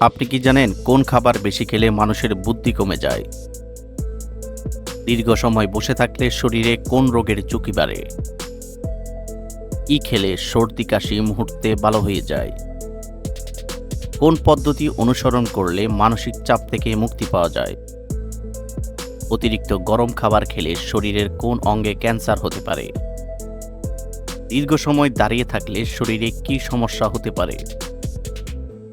আপনি কি জানেন কোন খাবার বেশি খেলে মানুষের বুদ্ধি কমে যায়? দীর্ঘ সময় বসে থাকলে শরীরে কোন রোগের ঝুঁকি বাড়ে? কি খেলে সর্দি কাশি মুহূর্তে ভালো হয়ে যায়? কোন পদ্ধতি অনুসরণ করলে মানসিক চাপ থেকে মুক্তি পাওয়া যায়? অতিরিক্ত গরম খাবার খেলে শরীরের কোন অঙ্গে ক্যান্সার হতে পারে? দীর্ঘ সময় দাঁড়িয়ে থাকলে শরীরে কি সমস্যা হতে পারে?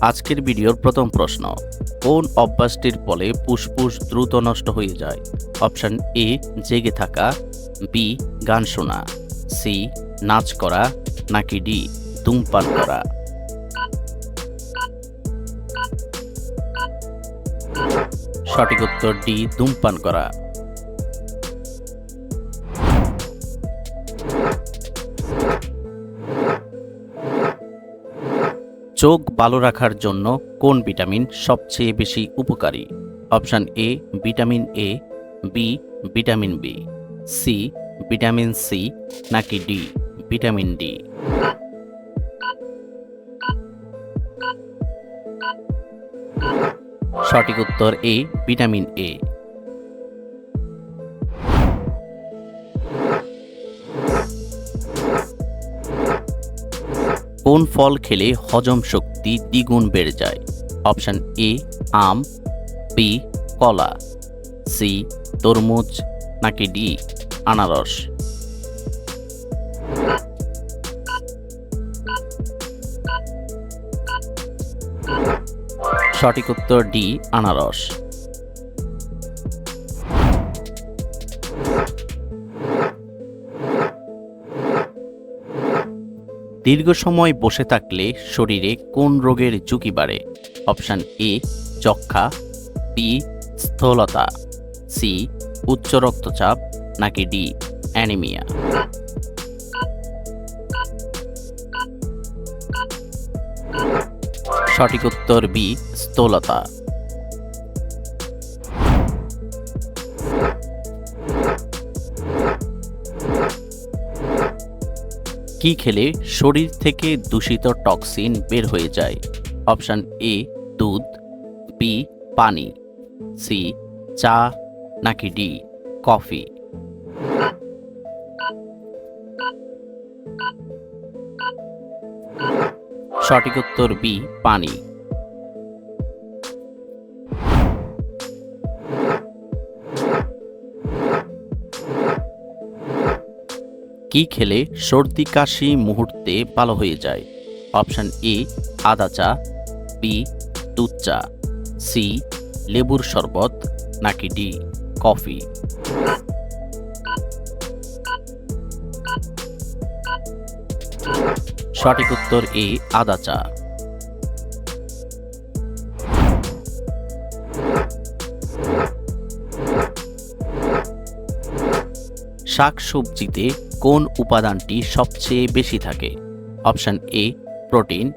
আজকের ভিডিওর প্রথম প্রশ্ন। কোন অভ্যাসটির ফলে ফুসফুস দ্রুত নষ্ট হয়ে যায়? অপশন এ, জেগে থাকা। বি, গান শোনা। সি, নাচ করা। নাকি ডি, ধূমপান করা। সঠিক উত্তর ডি, ধূমপান করা। চোখ ভালো রাখার জন্য কোন ভিটামিন সবচেয়ে বেশি উপকারী? Option A vitamin A B vitamin B C vitamin C নাকি ডি ভিটামিন ডি সঠিক উত্তর এ ভিটামিন এ কোন ফল খেলে হজম শক্তি দ্বিগুণ বেড়ে যায়? অপশান এ, আম, বি, কলা, সি, তরমুজ, নাকি ডি, আনারস? সঠিক উত্তর ডি, আনারস। দীর্ঘ সময় বসে থাকলে শরীরে কোন রোগের ঝুঁকি বাড়ে? অপশান এ যক্ষা বি, স্থূলতা, সি, উচ্চ রক্তচাপ, নাকি ডি, অ্যানিমিয়া। সঠিক উত্তর বি, স্থূলতা। কি খেলে শরীর থেকে দূষিত টক্সিন বের হয়ে যায়? অপশান এ, দুধ, বি, পানি, সি, চা, নাকি ডি, কফি? সঠিক উত্তর বি, পানি। কি খেলে সর্দি কাশি মুহূর্তে ভালো হয়ে যায়? অপশান এ, আদা চা বি দুধ চা সি লেবুর শরবত, নাকি ডি কফি? সঠিক উত্তর এ, আদা চা। শাকসবজিতে কোন উপাদানটি সবচেয়ে বেশি থাকে? Option A, protein,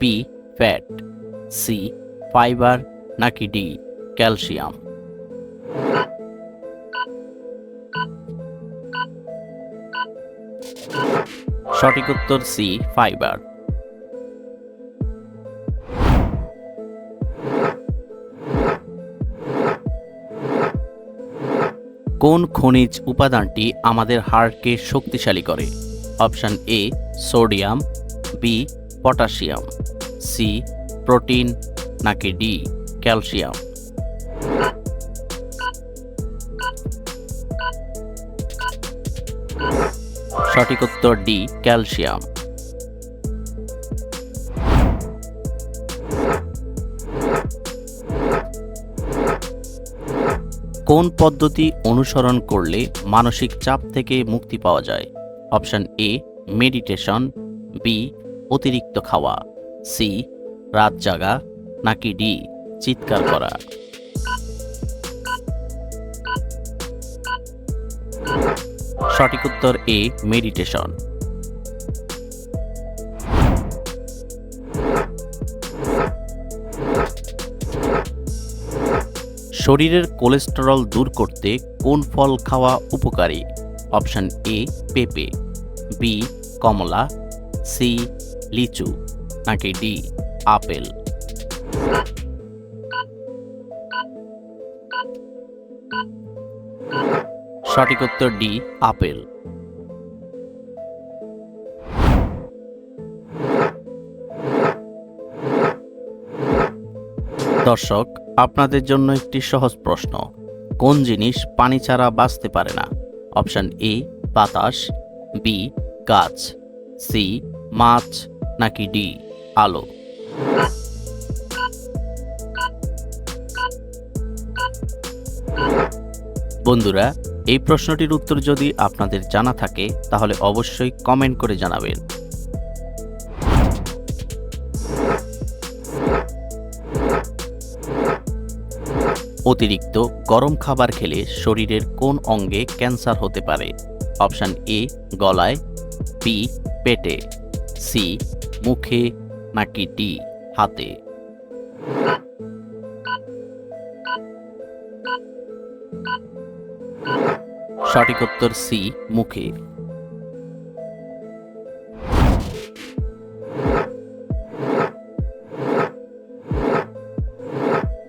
B, fibre, C, fibre, নাকি ডি, ক্যালসিয়াম। সঠিক উত্তর সি, ফাইবার। কোন খনিজ উপাদানটি আমাদের হাড়কে শক্তিশালী করে? Option A sodium B potassium C protein, নাকি ডি ক্যালসিয়াম? সঠিক উত্তর ডি ক্যালসিয়াম। কোন পদ্ধতি অনুসরণ করলে মানসিক চাপ থেকে মুক্তি পাওয়া যায়? অপশন এ, মেডিটেশন, বি, অতিরিক্ত খাওয়া, সি, রাত জাগা, নাকি ডি, চিৎকার করা? সঠিক উত্তর এ, মেডিটেশন। শরীরের কোলেস্টেরল দূর করতে কোন ফল খাওয়া উপকারী? অপশন এ, পেঁপে, বি, কমলা, সি, লিচু, নাকি ডি, আপেল? সঠিক উত্তর ডি, আপেল। দর্শক আপনাদের জন্য একটি সহজ প্রশ্ন। কোন জিনিস পানি ছাড়া বাঁচতে পারে না? অপশান এ, বাতাস, বি, গাছ, সি, মাছ, নাকি ডি, আলো। বন্ধুরা, এই প্রশ্নটির উত্তর যদি আপনাদের জানা থাকে, তাহলে অবশ্যই কমেন্ট করে জানাবেন। অতিরিক্ত গরম খাবার খেলে শরীরের কোন অঙ্গে ক্যান্সার হতে পারে? অপশান এ, গলায় বি পেটে সি মুখে, নাকি ডি হাতে? সঠিক উত্তর সি মুখে।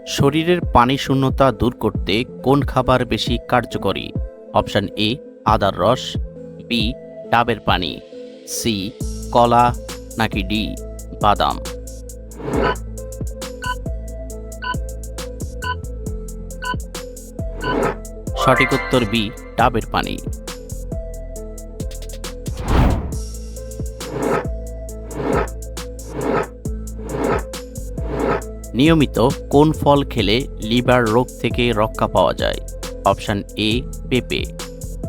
শরীরের পানি শূন্যতা দূর করতে কোন খাবার বেশি কার্যকরী? অপশান এ, আদার রস, বি, ডাবের পানি, সি, কলা, নাকি ডি, বাদাম। সঠিক উত্তর বি, ডাবের পানি। নিয়মিত কোন ফল খেলে লিভার রোগ থেকে রক্ষা পাওয়া যায়? অপশান এ, পেঁপে,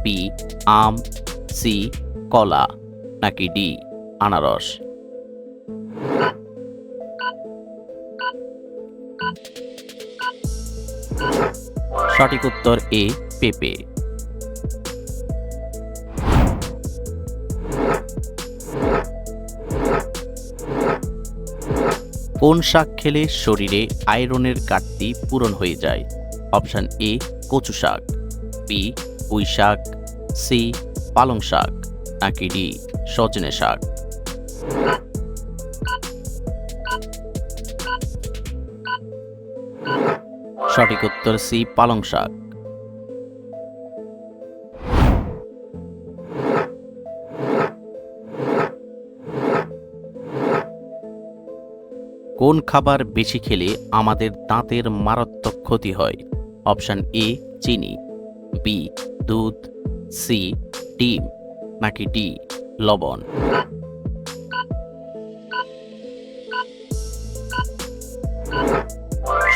বি, আম, সি, কলা, নাকি ডি, আনারস? সঠিক উত্তর এ, পেঁপে। কোন শাক খেলে শরীরে আয়রনের ঘাটতি পূরণ হয়ে যায়? অপশান এ, কচু শাক, বি, পুঁই শাক, সি, পালং শাক, নাকি ডি, সজনে শাক? সঠিক উত্তর সি, পালং শাক। কোন খাবার বেশি খেলে আমাদের দাঁতের মারাত্মক ক্ষতি হয়? অপশান এ, চিনি। বি, দুধ। সি, ডিম। নাকি ডি, লবণ।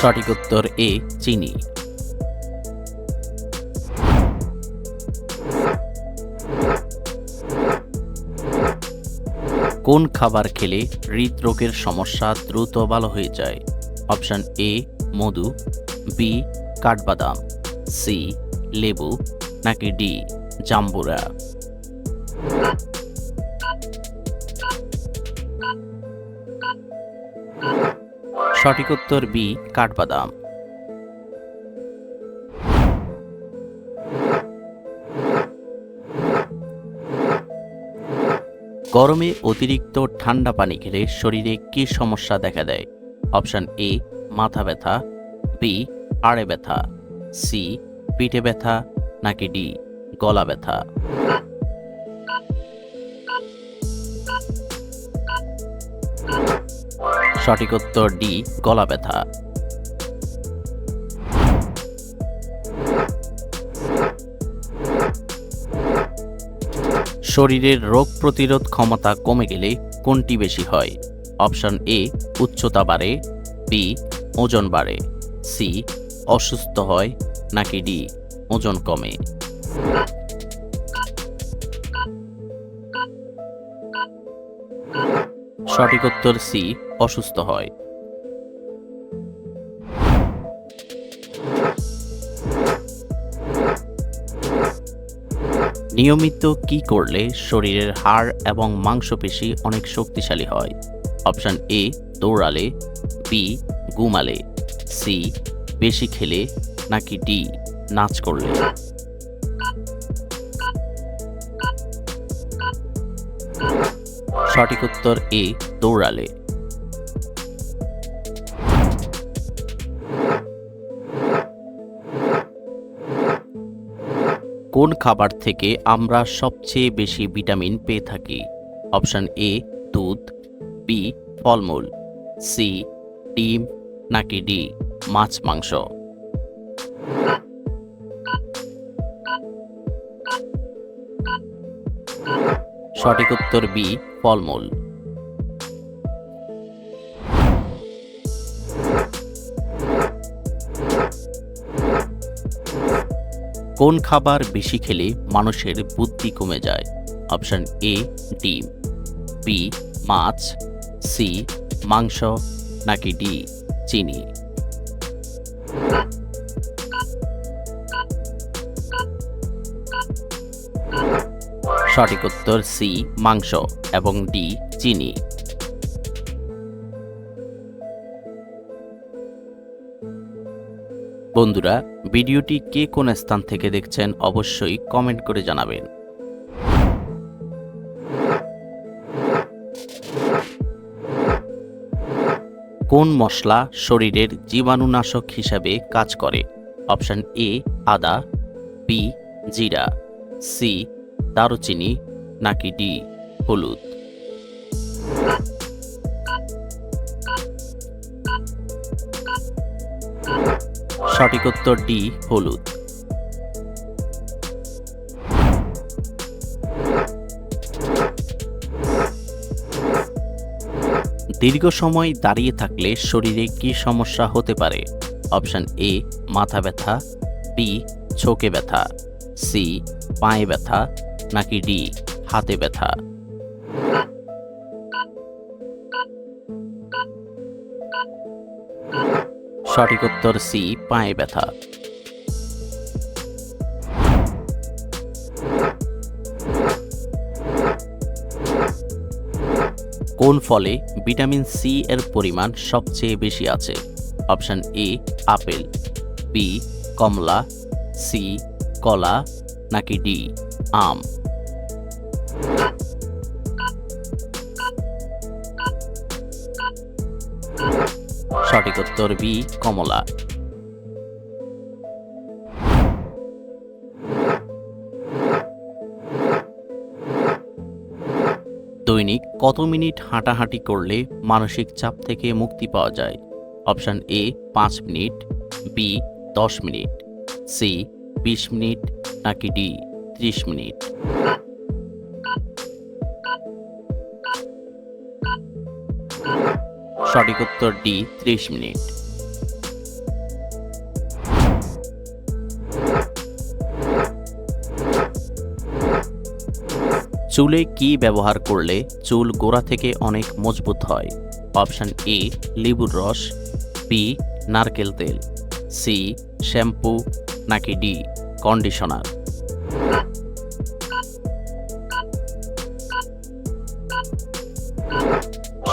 সঠিক উত্তর এ, চিনি। কোন খাবার খেলে হৃদরোগের সমস্যা দ্রুত ভালো হয়ে যায়? অপশান এ, মধু, বি, কাঠবাদাম, সি, লেবু, নাকি ডি, জাম্বুরা? সঠিক উত্তর বি, কাঠবাদাম। গরমে অতিরিক্ত ঠান্ডা পানি খেলে শরীরে কী সমস্যা দেখা দেয়? অপশান এ, মাথা ব্যথা বি আড়ে ব্যথা সি পিঠে ব্যথা, নাকি ডি গলা ব্যথা। সঠিক উত্তর ডি গলা ব্যথা। শরীরের রোগ প্রতিরোধ ক্ষমতা কমে গেলে কোনটি বেশি হয়? অপশন এ, উচ্চতা বাড়ে। বি ওজন বাড়ে। সি অসুস্থ হয় নাকি ডি ওজন কমে। সঠিক উত্তর সি অসুস্থ হয়। নিয়মিত কি করলে শরীরের হাড় এবং মাংসপেশি অনেক শক্তিশালী হয়? অপশান এ, দৌড়ালে, বি, ঘুমালে, সি, বেশি খেলে, নাকি ডি, নাচ করলে? সঠিক উত্তর এ, দৌড়ালে। কোন খাবার থেকে আমরা সবচেয়ে বেশি ভিটামিন পেয়ে থাকি? অপশন এ, দুধ, বি, ফলমূল, সি, ডিম, নাকি ডি, মাছ, মাংস? সঠিক উত্তর বি, ফলমূল। কোন খাবার বেশি খেলে মানুষের বুদ্ধি কমে যায়? অপশন এ, ডিম, বি, মাছ, সি, মাংস, নাকি ডি, চিনি? সঠিক উত্তর সি, মাংস এবং ডি, চিনি। বন্ধুরা, ভিডিওটি কে কোন স্থান থেকে দেখছেন অবশ্যই কমেন্ট করে জানাবেন। কোন মশলা শরীরের জীবাণুনাশক হিসাবে কাজ করে? অপশন এ, আদা, বি, জিরা, সি, দারুচিনি, নাকি ডি, হলুদ? সঠিক উত্তর ডি, হলুদ। দীর্ঘ সময় দাঁড়িয়ে থাকলে শরীরে কি সমস্যা হতে পারে? অপশন এ, মাথা ব্যথা, বি, ছোকে ব্যথা, সি, পায়ে ব্যথা, নাকি ডি, হাতে ব্যথা। সঠিক উত্তর সি, পায়ে ব্যথা। কোন ফলে ভিটামিন সি এর পরিমাণ সবচেয়ে বেশি আছে? অপশন এ আপেল বি কমলা সি কলা, নাকি ডি আম? সঠিক উত্তর বি, কমলা। দৈনিক কত মিনিট হাঁটাহাঁটি করলে মানসিক চাপ থেকে মুক্তি পাওয়া যায়? অপশান এ, পাঁচ মিনিট, বি, দশ মিনিট, সি, বিশ মিনিট, নাকি ডি, ত্রিশ মিনিট। সঠিক উত্তর ডি, ত্রিশ মিনিট। চুলে কি ব্যবহার করলে চুল গোড়া থেকে অনেক মজবুত হয়? অপশান এ, লেবুর রস বি নারকেল তেল সি শ্যাম্পু, নাকি ডি কন্ডিশনার।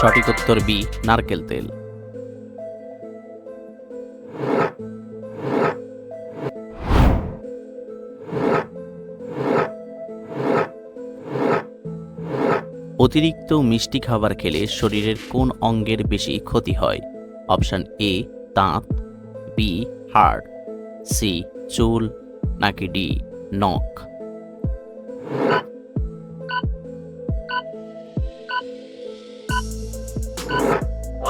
সঠিক উত্তর বি, নারকেল তেল। অতিরিক্ত মিষ্টি খাবার খেলে শরীরের কোন অঙ্গের বেশি ক্ষতি হয়? অপশন এ, দাঁত, বি, হাড়, সি, চুল, নাকি ডি, নখ?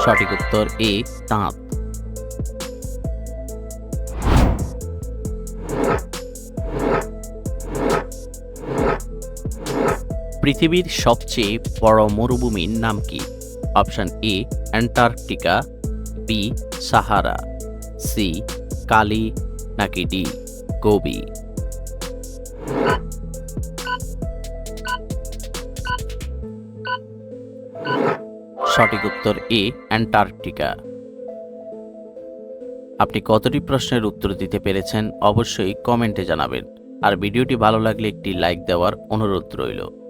সঠিক উত্তর এ দাঁত পৃথিবীর সবচেয়ে বড় মরুভূমির নাম কি? Option A, Antarctica, B, Sahara, C, কালি, নাকি ডি গোবি সঠিক উত্তর এ, অ্যান্টার্কটিকা। আপনি কতটি প্রশ্নের উত্তর দিতে পেরেছেন অবশ্যই কমেন্টে জানাবেন। আর ভিডিওটি ভালো লাগলে একটি লাইক দেওয়ার অনুরোধ রইল।